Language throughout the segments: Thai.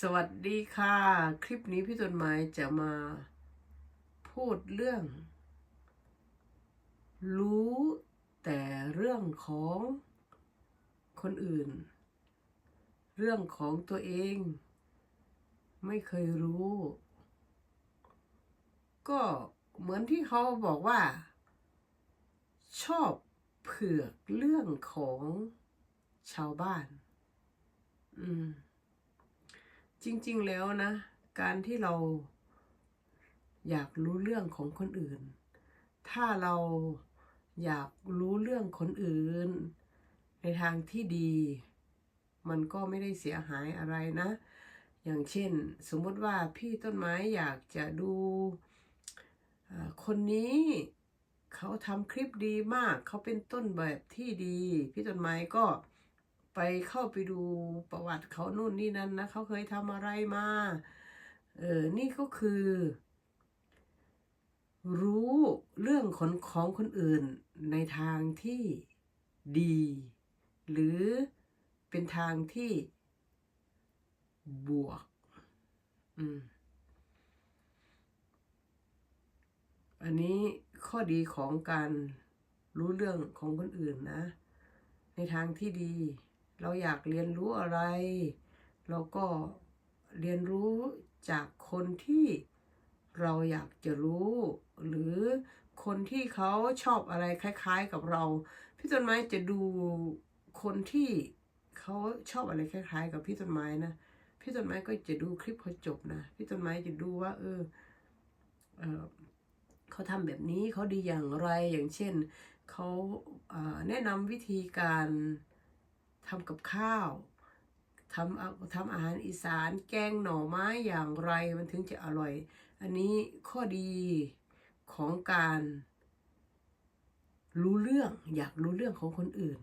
สวัสดีค่ะ คลิปนี้พี่ต้นไม้จะมาพูดเรื่อง รู้แต่เรื่องของคนอื่น เรื่องของตัวเอง ไม่เคยรู้ ก็เหมือนที่เขาบอกว่า ชอบเผือกเรื่องของชาวบ้าน อืม จริง ๆ แล้วนะ การที่เราอยากรู้เรื่องของคนอื่น ถ้าเราอยากรู้เรื่องคนอื่น ในทางที่ดี มันก็ไม่ได้เสียหายอะไรนะ อย่างเช่น สมมติว่าพี่ต้นไม้อยากจะดูคนนี้เขาทำคลิปดีมาก เขาเป็นต้นแบบที่ดี พี่ต้นไม้ก็ ไปเข้าไปดูประวัติเขานู่นนี่นั่นนะเขาเคยทำอะไรมา เออ นี่ก็คือ รู้เรื่องของของคนอื่นในทางที่ดี หรือเป็นทางที่บวก อืม อันนี้ข้อดีของการรู้เรื่องของคนอื่นนะ ในทางที่ดี เราอยากเรียนรู้อะไร เราก็เรียนรู้จากคนที่เราอยากจะรู้ หรือคนที่เขาชอบอะไรคล้าย ๆ กับเรา พี่ต้นไม้จะดูคนที่เขาชอบอะไรคล้าย ๆ กับพี่ต้นไม้นะพี่ต้นไม้ก็จะดูคลิปเขาจบนะพี่ต้นไม้จะดูว่า เออเออเขาทำแบบนี้เขาดีอย่างไรอย่างเช่นเขาเแนะนำวิธีการ ทำกับข้าวทำเอาทำอาหารอีสานแกงหน่อไม้อย่างไรมันถึงจะอร่อย อันนี้ข้อดีของการรู้เรื่องอยากรู้เรื่องของคนอื่น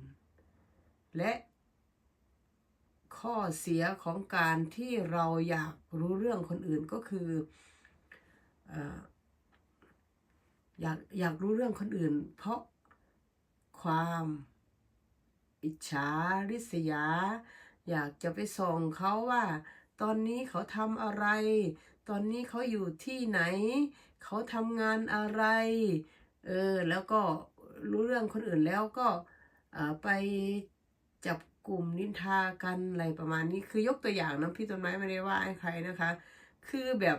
และข้อเสียของการที่เราอยากรู้เรื่องคนอื่นก็คือเอ่ออยากอยากรู้เรื่องคนอื่น เพราะความ อิจฉาริษยา อยากจะไปส่องเขาว่า ตอนนี้เขาทำอะไร ตอนนี้เขาอยู่ที่ไหน เขาทำงานอะไร เออ แล้วก็รู้เรื่องคนอื่นแล้วก็ไปจับกลุ่มนินทากันอะไรประมาณนี้ คือยกตัวอย่างนะพี่ต้นไม้ไม่ได้ว่าใครนะคะ คือแบบ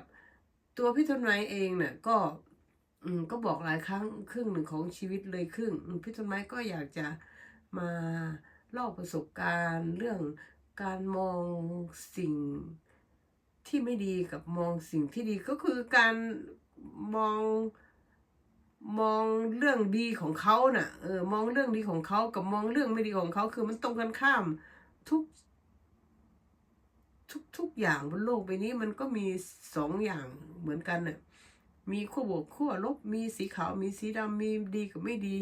ตัวพี่ต้นไม้เองเนี่ยก็อืมก็บอกหลายครั้งครึ่งหนึ่งของชีวิตเลยครึ่งพี่ต้นไม้ก็อยากจะ มาเล่าประสบการณ์ เรื่องการมองสิ่งที่ไม่ดีกับมองสิ่งที่ดีก็คือการมองมองเรื่องดีของเขาน่ะเออมองเรื่องดีของเขากับมองเรื่องไม่ดีของเขาคือมันตรงกันข้ามทุก ทุกทุกอย่างบนโลกใบนี้มันก็มีสองอย่างเหมือนกันน่ะมีขั้วบวกขั้วลบมีสีขาวมีสีดำมีดีกับไม่ดี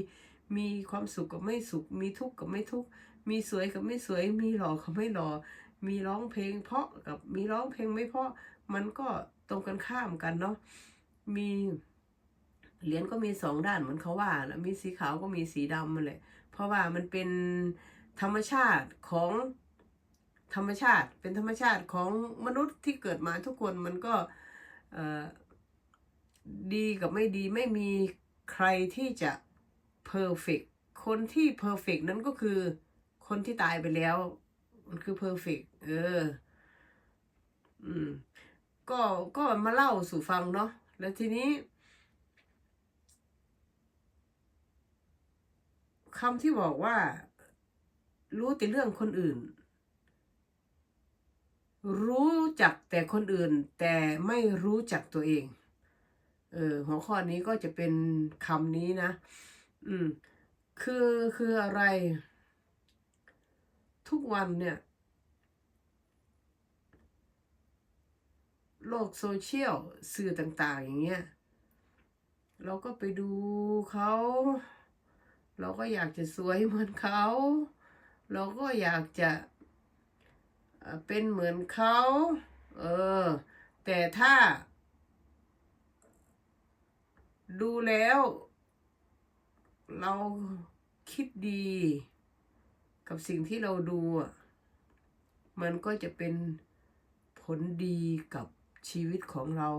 มีความสุขกับไม่สุข มีทุกข์กับไม่ทุกข์ มีสวยกับไม่สวย มีหล่อกับไม่หล่อ มีร้องเพลงเพราะกับมีร้องเพลงไม่เพราะ มันก็ตรงกันข้ามกันเนาะ มีเหรียญก็มีสองด้านเหมือนเขาว่าแล้วมีสีขาวก็มีสีดำมันแหละ เพราะว่ามันเป็นธรรมชาติของธรรมชาติ เป็นธรรมชาติของมนุษย์ที่เกิดมาทุกคนมันก็ดีกับไม่ดีไม่มีใครที่จะ เพอร์เฟกคนที่เพอร์เฟกนั้นก็คือ คนที่ตายไปแล้ว มันคือเพอร์เฟกเออ อืม ก็ก็มาเล่าสู่ฟังเนาะแล้วทีนี้คำที่บอกว่า รู้แต่เรื่องคนอื่น รู้จักแต่คนอื่น แต่ไม่รู้จักตัวเอง เออหัวข้อนี้ก็จะเป็นคำนี้นะ อืม คือคืออะไร ทุกวันเนี่ย โลกโซเชียลสื่อต่าง ๆ อย่างเงี้ย เราก็ไปดูเขา เราก็อยากจะสวยเหมือนเขา เราก็อยากจะเป็นเหมือนเขา เออ แต่ถ้า ดูแล้ว เราคิดดีกับสิ่งที่เราดูอะมันก็จะเป็นผลดีกับชีวิตของเรา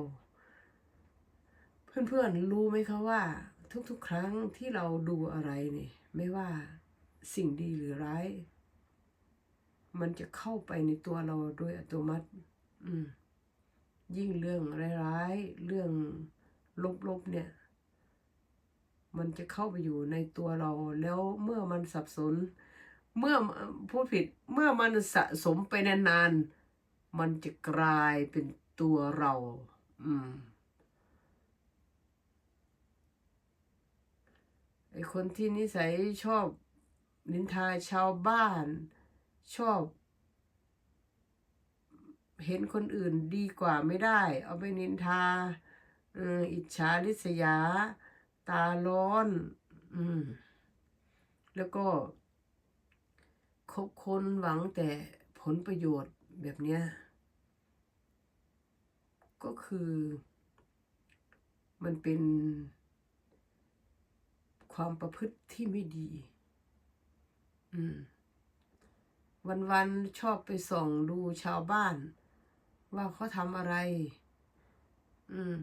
เพื่อนๆรู้ไหมคะว่า ทุกๆ ครั้งที่เราดูอะไรนี่ไม่ว่าสิ่งดีหรือร้าย มันจะเข้าไปในตัวเราโดยอัตโนมัติ อืมยิ่งเรื่องร้ายๆเรื่องลบๆเนี่ย มันจะเข้าไปอยู่ในตัวเราแล้วเมื่อมันสับสน เมื่อพูดผิดเมื่อมันสะสมไปนานๆมันจะกลายเป็นตัวเรา อืมไอคนที่นิสัยชอบนินทาชาวบ้าน ชอบ เห็นคนอื่นดีกว่าไม่ได้ เอาไปนินทาเอออิจฉาริษยา ตาร้อน อืม แล้วก็คบคนหวังแต่ผลประโยชน์แบบเนี้ย ก็คือ มันเป็นความประพฤติที่ไม่ดี อืม วันๆชอบไปส่องดูชาวบ้าน ว่าเขาทำอะไร อืม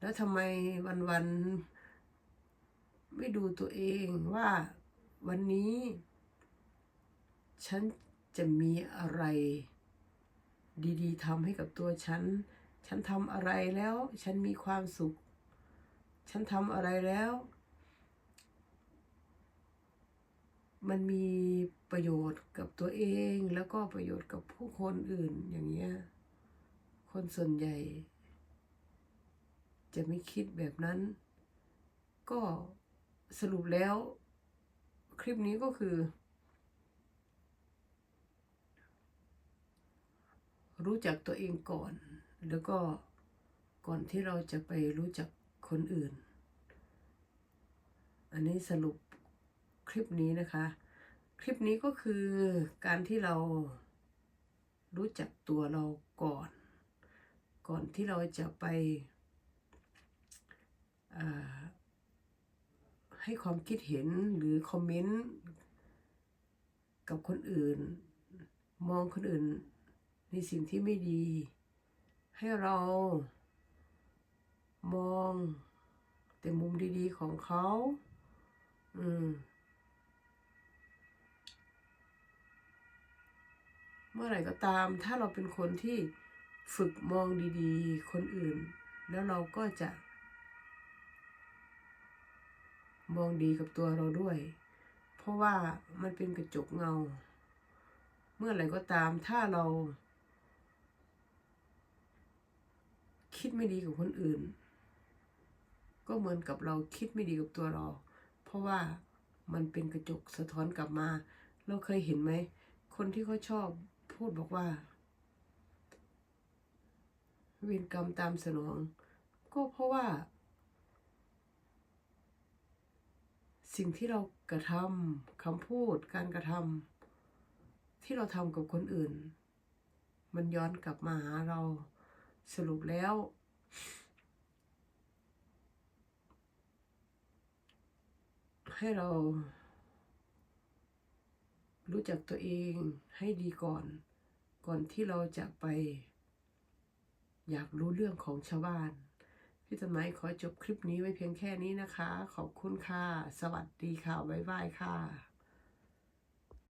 แล้วทำไมวันๆไม่ดูตัวเองว่าวันนี้ ฉันจะมีอะไร ดีๆทำให้กับตัวฉัน ฉันทำอะไรแล้ว ฉันมีความสุข ฉันทำอะไรแล้ว มันมีประโยชน์กับตัวเองแล้วก็ประโยชน์กับผู้คนอื่นอย่างเงี้ย คนส่วนใหญ่ จะไม่คิดแบบนั้น ก็สรุปแล้ว คลิปนี้ก็คือ รู้จักตัวเองก่อน แล้วก็ก่อนที่เราจะไปรู้จักคนอื่น อันนี้สรุปคลิปนี้นะคะ คลิปนี้ก็คือการที่เรารู้จักตัวเราก่อน ก่อนที่เราจะไป ให้ความคิดเห็นหรือคอมเมนต์กับคนอื่น มองคนอื่น ในสิ่งที่ไม่ดี ให้เรามองแต่มุมดีๆของเขา อืม เมื่อไหร่ก็ตามถ้าเราเป็นคนที่ฝึกมองดีๆ คนอื่น แล้วเราก็จะ มองดีกับตัวเราด้วย เพราะว่ามันเป็นกระจกเงา เมื่อไหร่ก็ตามถ้าเรา คิดไม่ดีกับคนอื่น ก็เหมือนกับเราคิดไม่ดีกับตัวเรา เพราะว่ามันเป็นกระจกสะท้อนกลับมา เราเคยเห็นไหม คนที่เขาชอบพูดบอกว่า เวรกรรมตามสนอง ก็เพราะว่า สิ่งที่เรากระทำคำพูดการกระทำที่เราทำกับคนอื่น มันย้อนกลับมาหาเราสรุปแล้ว ให้เรา รู้จักตัวเองให้ดีก่อน ก่อนที่เราจะไป อยากรู้เรื่องของชาวบ้าน พี่ต้นไม้ขอจบคลิปนี้ไว้เพียงแค่นี้นะคะ ขอบคุณค่ะ สวัสดีค่ะ บ๊ายบายค่ะ